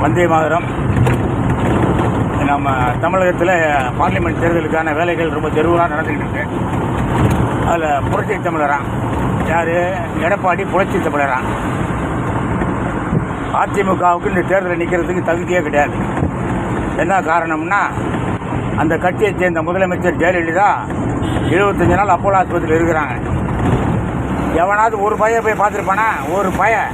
வந்தே மாதரம். நம்ம தமிழகத்தில் பார்லிமெண்ட் தேர்தலுக்கான வேலைகள் ரொம்ப தெருவாக நடந்துக்கிட்டு இருக்கு. அதில் புரட்சி தமிழரான் யார்? எடப்பாடி புரட்சி தமிழரான் அதிமுகவுக்கு இந்த தேர்தலில் நிற்கிறதுக்கு தகுதியே கிடையாது. என்ன காரணம்னா அந்த கட்சியைச் சேர்ந்த முதலமைச்சர் ஜெயலலிதா எழுபத்தஞ்சு நாள் அப்போலோ ஆஸ்பத்திரியில் இருக்கிறாங்க. எவனாவது ஒரு பையன் போய் பார்த்துருப்பானா? ஒரு பையன்.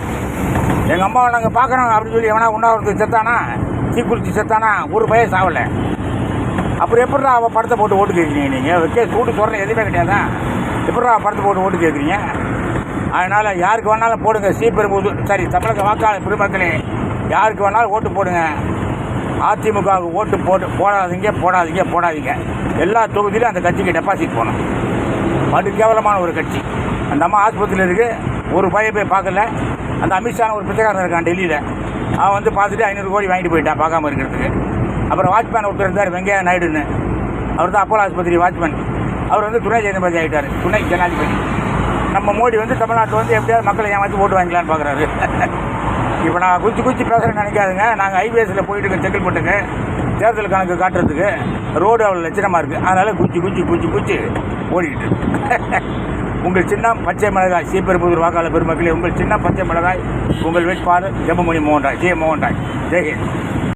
எங்கள் அம்மாவை நாங்கள் பார்க்குறோம் அப்படின்னு சொல்லி எவனா உண்டாவது செத்தானா தீக்குளிச்சு செத்தானா ஒரு பையன் சாவலை. அப்புறம் எப்படிடா அவள் படத்தை போட்டு ஓட்டு கேட்குறீங்க நீங்கள் வைக்க சூடு சொல்கிறேன் எதுவுமே கிடையாதா? எப்படிடா படத்தை போட்டு ஓட்டு கேட்குறீங்க அதனால் யாருக்கு வேணாலும் போடுங்க. ஸ்ரீபெரும்புதூர் சரி தமிழக வாக்காளர் பெருமக்களே யாருக்கு வேணாலும் ஓட்டு போடுங்க. அதிமுகவுக்கு ஓட்டு போட்டு போடாதீங்க போடாதீங்க போடாதீங்க. எல்லா தொகுதியிலும் அந்த கட்சிக்கு டெபாசிட் போகணும் படு கேவலமான ஒரு கட்சி. அந்த அம்மா ஆஸ்பத்திரியில் இருக்குது ஒரு பையன் போய் பார்க்கல. அந்த அமித்ஷான ஒரு பிச்சைக்காரன் இருக்கான் டெல்லியில். அவன் வந்து பார்த்துட்டு ஐநூறு கோடி வாங்கிட்டு போயிட்டான் பார்க்காம இருக்கிறதுக்கு. அப்புறம் வாட்ச்மேன் ஒருத்தர் இருந்தார் வெங்கையா நாயுடுன்னு. அவர் தான் அப்போலோ ஆஸ்பத்திரி வாட்ச்மேன். அவர் வந்து துணை ஜனாதிபதி ஆகிட்டார் துணை ஜனாதிபதி. நம்ம மோடி வந்து தமிழ்நாட்டில் வந்து எப்படியாவது மக்களை ஏமாற்றி ஓட்டு வாங்கிக்கலான்னு பார்க்குறாரு. இப்போ நான் குச்சி குச்சி பேசுகிறேன்னு நினைக்காதுங்க. நாங்கள் ஐபிஎஸ்சில் போயிட்டு இருக்கோம் செங்கல்பட்டுக்கு தேர்தல் கணக்கு காட்டுறதுக்கு ரோடு அவ்வளோ லட்சணமாக இருக்குது அதனால் குச்சி குச்சி குச்சி குச்சி ஓடிக்கிட்டு உங்கள் சின்னம் பச்சை மிளகாய் சீப்பெரும்புதூர் வாக்காளர் பெருமக்களே உங்கள் சின்னம் பச்சை மிளகாய் உங்கள் வேட்பாளர் ஜெபமணி மோகன்ராய். ஜெய மோகன்ராய். ஜெயஹிந்த்